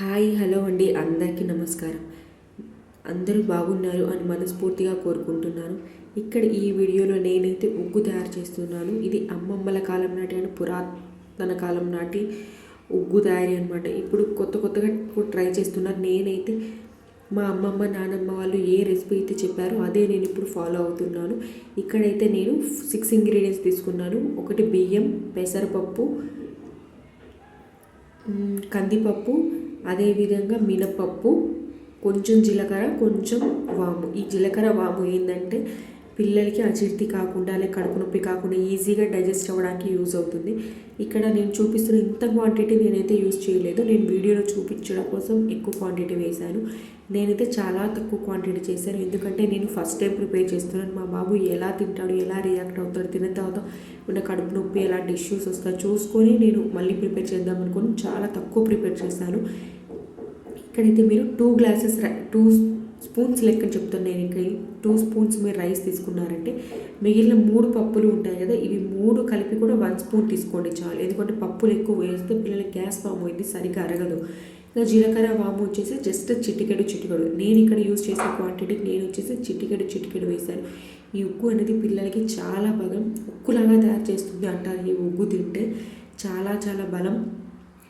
Hi hello అండి. అందరికీ నమస్కారం. అందరూ బాగున్నారు అని మనస్ఫూర్తిగా కోరుకుంటున్నాను. ఇక్కడ ఈ వీడియోలో నేనైతే ఉగ్గు తయారు చేస్తున్నాను. ఇది అమ్మమ్మల కాలం నాటి అని పురాతన కాలం నాటి ఉగ్గు తయారీ అనమాట ఇప్పుడు కొత్త కొత్తగా ట్రై చేస్తున్నారు నేనైతే మా అమ్మమ్మ నానమ్మ వాళ్ళు ఏ రెసిపీ అయితే చెప్పారో అదే నేను ఇప్పుడు ఫాలో అవుతున్నాను. ఇక్కడైతే నేను సిక్స్ ఇంగ్రీడియంట్స్ తీసుకున్నాను. ఒకటి బియ్యం పెసరపప్పు కందిపప్పు అదేవిధంగా మినపప్పు కొంచెం జీలకర్ర కొంచెం వాము. ఈ జీలకర్ర వాము ఏంటంటే పిల్లలకి అజీర్తి కాకుండా లేక కడుపు నొప్పి కాకుండా ఈజీగా డైజెస్ట్ అవ్వడానికి యూజ్ అవుతుంది. ఇక్కడ నేను చూపిస్తున్న ఇంత క్వాంటిటీ నేనైతే యూజ్ చేయలేదు. నేను వీడియోలో చూపించడం కోసం ఎక్కువ క్వాంటిటీ వేశాను. నేనైతే చాలా తక్కువ క్వాంటిటీ చేశాను. ఎందుకంటే నేను ఫస్ట్ టైం ప్రిపేర్ చేస్తున్నాను. మా బాబు ఎలా తింటాడు ఎలా రియాక్ట్ అవుతాడు తిన్న తర్వాత ఉన్న కడుపు నొప్పి ఎలాంటి ఇష్యూస్ వస్తాయో చూసుకొని నేను మళ్ళీ ప్రిపేర్ చేద్దాం అనుకుని చాలా తక్కువ ప్రిపేర్ చేశాను. ఇక్కడైతే మీరు టూ గ్లాసెస్ టూ స్పూన్స్ లెక్క చెప్తాను నేను ఇక్కడ టూ స్పూన్స్ మీరు రైస్ తీసుకున్నారంటే మిగిలిన మూడు పప్పులు ఉంటాయి కదా ఇవి మూడు కలిపి కూడా వన్ స్పూన్ తీసుకోండి చాలు. ఎందుకంటే పప్పులు ఎక్కువ వేస్తే పిల్లలకి గ్యాస్ ఫామ్ అయింది సరిగ్గా అరగదు. ఇంకా జీలకర్ర వాము వచ్చేసి జస్ట్ చిటికెడు చిటికెడు. నేను ఇక్కడ యూజ్ చేసే క్వాంటిటీకి నేను వచ్చేసి చిటికెడు చిటికెడు వేశాను. ఈ ఉగ్గు అనేది పిల్లలకి చాలా బలం ఉక్కులాగా తయారు చేస్తుంది అంటారు. ఈ ఉగ్గు తింటే చాలా చాలా బలం.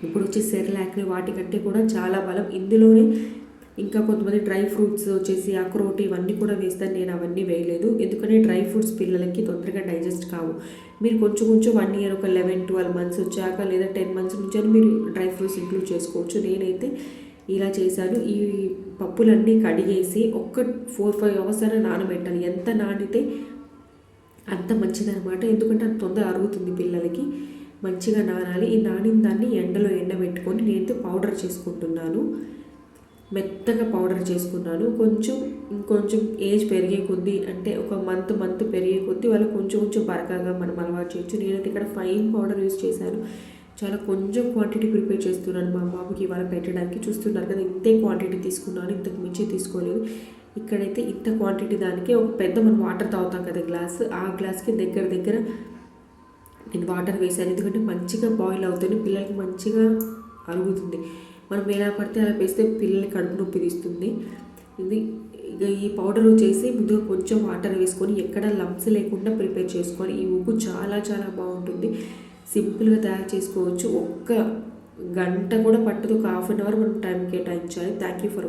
ఇప్పుడు వచ్చే సెరలాక్ని వాటికంటే కూడా చాలా బలం. ఇందులోనే ఇంకా కొంతమంది డ్రై ఫ్రూట్స్ వచ్చేసి అక్రోట్ ఇవన్నీ కూడా వేస్తాను. నేను అవన్నీ వేయలేదు. ఎందుకంటే డ్రై ఫ్రూట్స్ పిల్లలకి తొందరగా డైజెస్ట్ కావు. మీరు కొంచెం కొంచెం వన్ ఇయర్ ఒక లెవెన్ ట్వెల్వ్ మంత్స్ వచ్చాక లేదా టెన్ మంత్స్ నుంచి మీరు డ్రై ఫ్రూట్స్ ఇంక్లూడ్ చేసుకోవచ్చు. నేనైతే ఇలా చేశాను. ఈ పప్పులన్నీ కడిగేసి ఒక్క ఫోర్ ఫైవ్ అవర్స్ అయినా నానబెట్టాలి. ఎంత నానితే అంత మంచిదనమాట ఎందుకంటే అది తొందర అరుగుతుంది పిల్లలకి. మంచిగా నానాలి. ఈ నానిన దాన్ని ఎండలో ఎండబెట్టుకొని నేనైతే పౌడర్ చేసుకుంటున్నాను. మెత్తగా పౌడర్ చేసుకున్నాను. కొంచెం ఇంకొంచెం ఏజ్ పెరిగే కొద్దీ అంటే ఒక మంత్ మంత్ పెరిగే కొద్దీ వాళ్ళు కొంచెం కొంచెం బరకగా మనం అలవాటు చేయొచ్చు. నేనైతే ఇక్కడ ఫైన్ పౌడర్ యూస్ చేశాను. చాలా కొంచెం క్వాంటిటీ ప్రిపేర్ చేస్తున్నాను మా బాబుకి ఇవాళ పెట్టడానికి. చూస్తున్నారు కదా ఇంతే క్వాంటిటీ తీసుకున్నాను ఇంతకు మించి తీసుకోలేదు. ఇక్కడైతే ఇంత క్వాంటిటీ దానికి ఒక పెద్ద మనం వాటర్ తాగుతాం కదా గ్లాస్ ఆ గ్లాస్కి దగ్గర దగ్గర నేను వాటర్ వేసాను ఎందుకంటే మంచిగా బాయిల్ అవుతుంది పిల్లలకి మంచిగా అరుగుతుంది. మనం ఎలా పడితే అలా వేస్తే పిల్లలకి కడుపు నొప్పి తీస్తుంది. ఇది ఇక ఈ పౌడర్ వచ్చేసి ముందుగా కొంచెం వాటర్ వేసుకొని ఎక్కడ లంప్స్ లేకుండా ప్రిపేర్ చేసుకొని ఈ ఉప్పు చాలా చాలా బాగుంటుంది. సింపుల్గా తయారు చేసుకోవచ్చు. ఒక్క గంట కూడా పట్టదు. ఒక హాఫ్ అన్ అవర్ మనం టైం కేటాయించాలి. Thank you for